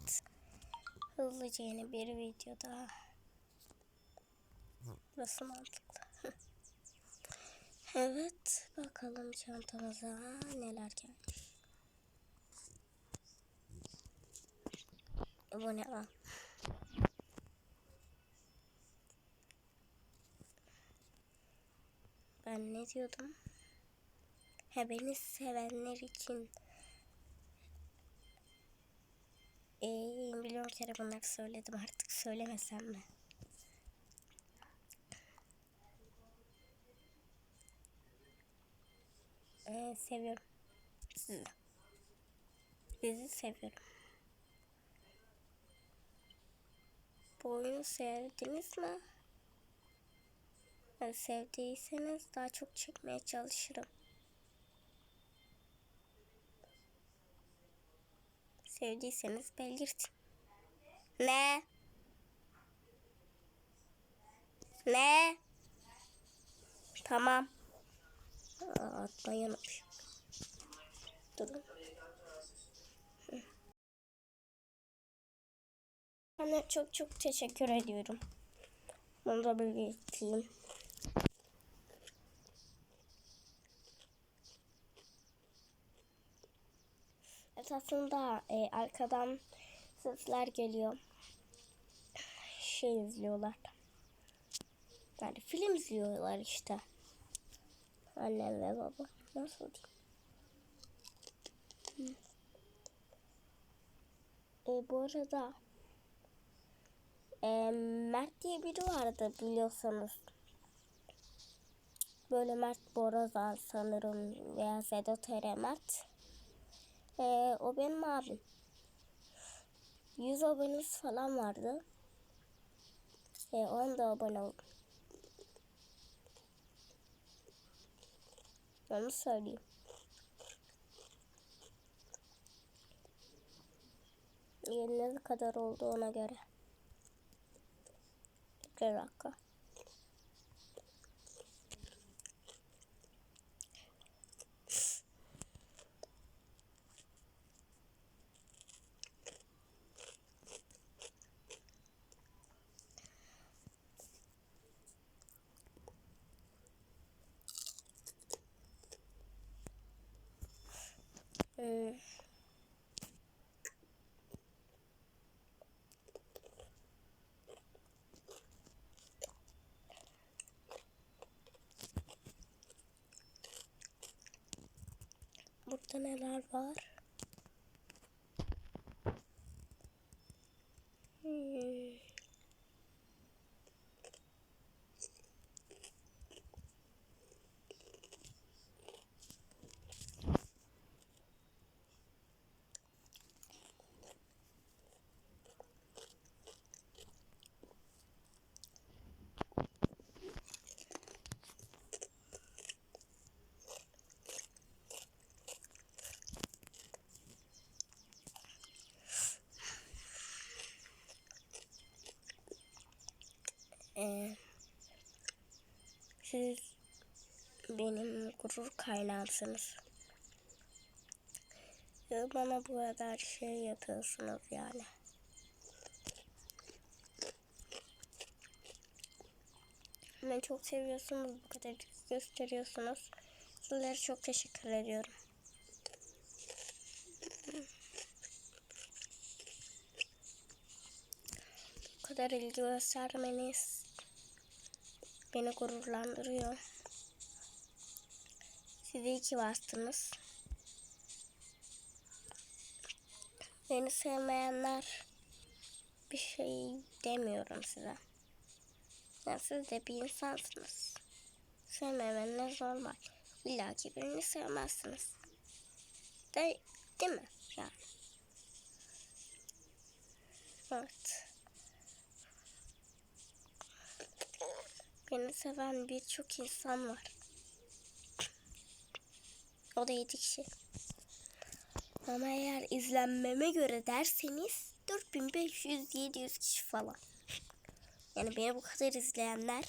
Evet. Hızlıca yeni bir video daha. Burası mantıklı. evet. Bakalım çantamıza neler gelmiş. Bu ne lan? Ben ne diyordum? He beni sevenler için ee, milyon kere bunları söyledim artık söylemesem mi? Ee, seviyorum sizi. Sizi seviyorum. Bu oyunu sevdiniz mi? Yani sevdiyseniz daha çok çekmeye çalışırım. Sevdiyseniz belirtin. Ne? Ne? Tamam. Aa, unutmuşum. Durun. De çok çok teşekkür ediyorum. Bunu da belirteyim. Evet aslında e, arkadan sesler geliyor. Şey izliyorlar. Yani film izliyorlar işte. Annem ve baba. Nasıl diyeyim? E, bu arada e, Mert diye biri vardı biliyorsanız. Böyle Mert Borazan sanırım veya Sedat Ere Mert. Ee, o benim abim. 100 abonemiz falan vardı. Ee, ona da abone oldum. Onu söyleyeyim. Ee, ne kadar oldu ona göre. Bir dakika. Ee, Burada neler var? Hmm. Ee, siz benim gurur kaynağımsınız. Bana bu kadar şey yapıyorsunuz yani. Beni çok seviyorsunuz, bu kadar gösteriyorsunuz. Sizlere çok teşekkür ediyorum. Bu kadar ilgi göstermeniz beni gururlandırıyor. Siz iyi ki varsınız. Beni sevmeyenler bir şey demiyorum size. Yani siz de bir insansınız. Sevmemeniz normal. İlla ki birini sevmezsiniz. De, değil mi? Yani. Evet. Beni seven birçok insan var. O da yedi kişi. Ama eğer izlenmeme göre derseniz 4500-700 kişi falan. Yani beni bu kadar izleyenler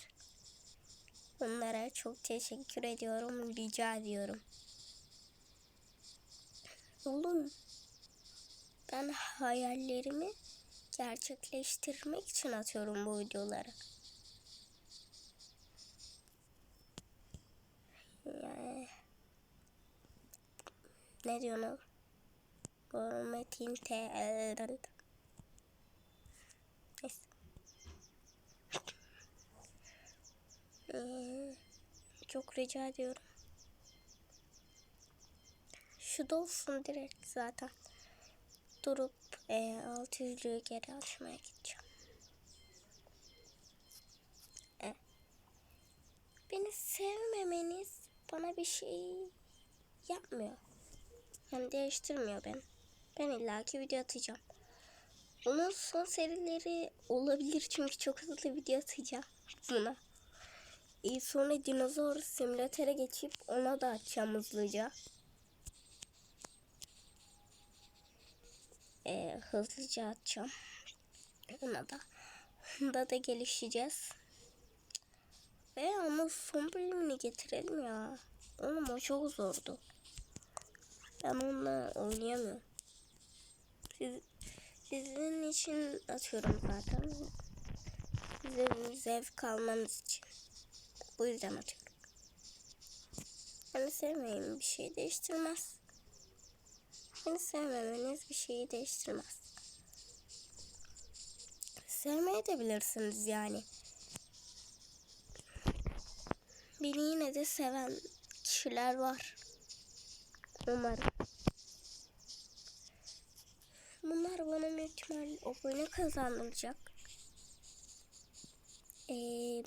onlara çok teşekkür ediyorum. Rica ediyorum. Oğlum Ben hayallerimi gerçekleştirmek için atıyorum bu videoları. Ne diyorsun? Metin TL. Neyse. Ee, çok rica ediyorum. Şu da olsun direkt zaten. Durup e, 600'lüğü geri açmaya gideceğim. E. Beni sevmemeniz bana bir şey yapmıyor. Yani değiştirmiyor beni. Ben illaki video atacağım. Onun son serileri olabilir çünkü çok hızlı video atacağım buna. E sonra dinozor simülatöre geçip ona da açacağım hızlıca. E, hızlıca atacağım. Ona da. Onda da gelişeceğiz. Ve ama son bölümünü getirelim ya. Oğlum o çok zordu. Ben onunla oynayamıyorum. Siz, sizin için atıyorum zaten. Sizin zevk almanız için. Bu yüzden atıyorum. Beni sevmeyin bir şey değiştirmez. Beni sevmemeniz bir şeyi değiştirmez. Sevmeye de bilirsiniz yani. Beni yine de seven kişiler var. Umarım. Bunlar bana büyük ihtimal abone kazandıracak. Ee,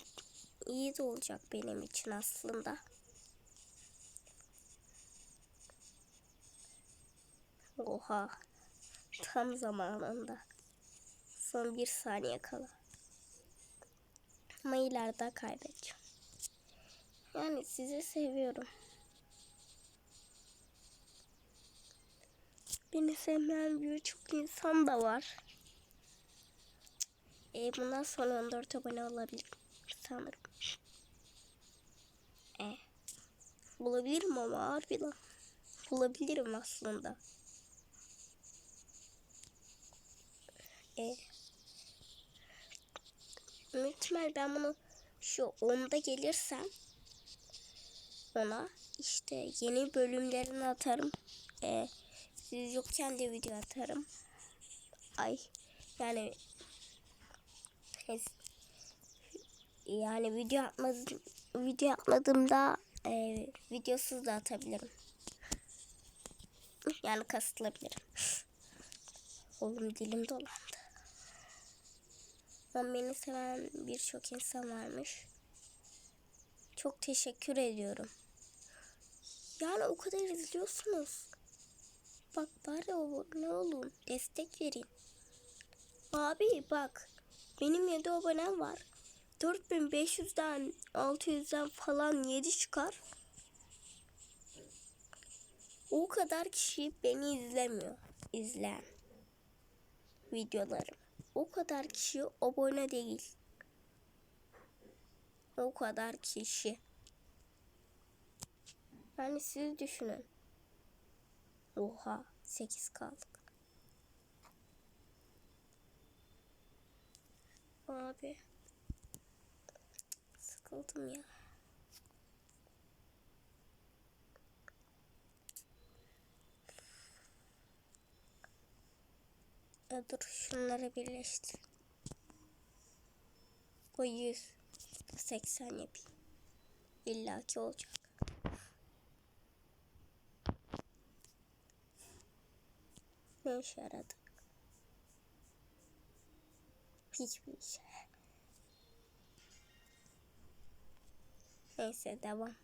iyi de olacak benim için aslında. Oha. Tam zamanında. Son bir saniye kala. Ama ileride kaybedeceğim. Yani sizi seviyorum. Beni sevmeyen birçok insan da var. E, bundan sonra 14 abone olabilirim sanırım. E, bulabilirim ama harbi lan. Bulabilirim aslında. E, muhtemel ben bunu şu 10'da gelirsem ona işte yeni bölümlerini atarım. E, siz yokken de video atarım. Ay yani yani video atmadım video atmadığımda e, videosuz da atabilirim. Yani kasıtılabilirim. Oğlum dilim dolandı. Ben beni seven birçok insan varmış. Çok teşekkür ediyorum. Yani o kadar izliyorsunuz. Bak bari o ne olun destek verin. Abi bak benim 7 abonem var. 4500'den 600'den falan 7 çıkar. O kadar kişi beni izlemiyor. İzleyen videolarım. O kadar kişi abone değil. O kadar kişi. Yani siz düşünün. Oha 8 kaldık. Abi. Sıkıldım ya. Ya dur şunları birleştir. Bu 100. 80 yapayım. İlla ki olacak. Ne işe yaradı? Hiçbir işe. Neyse devam.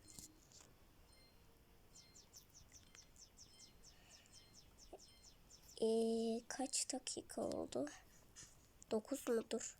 Ee, kaç dakika oldu? 9 mudur?